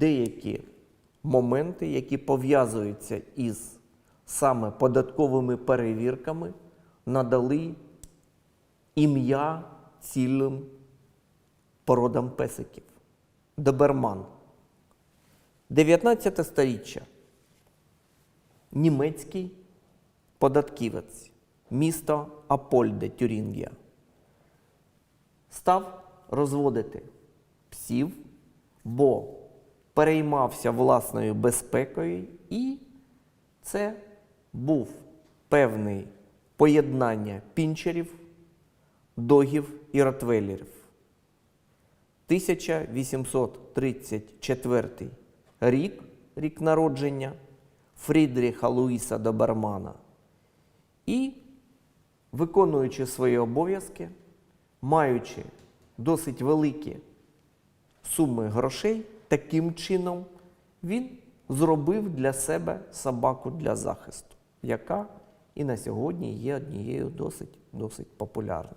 деякі моменти, які пов'язуються із саме податковими перевірками, надали ім'я цілим породам песиків. Доберман. 19 сторіччя. Німецький податківець, місто Апольде, Тюрінгія. Став розводити псів, бо переймався власною безпекою, і це був певний поєднання пінчерів, догів і ротвейлерів. 1834 рік, рік народження Фрідріха Луїса Добермана. І, виконуючи свої обов'язки, маючи досить великі суми грошей, таким чином він зробив для себе собаку для захисту, яка і на сьогодні є однією досить, досить популярною.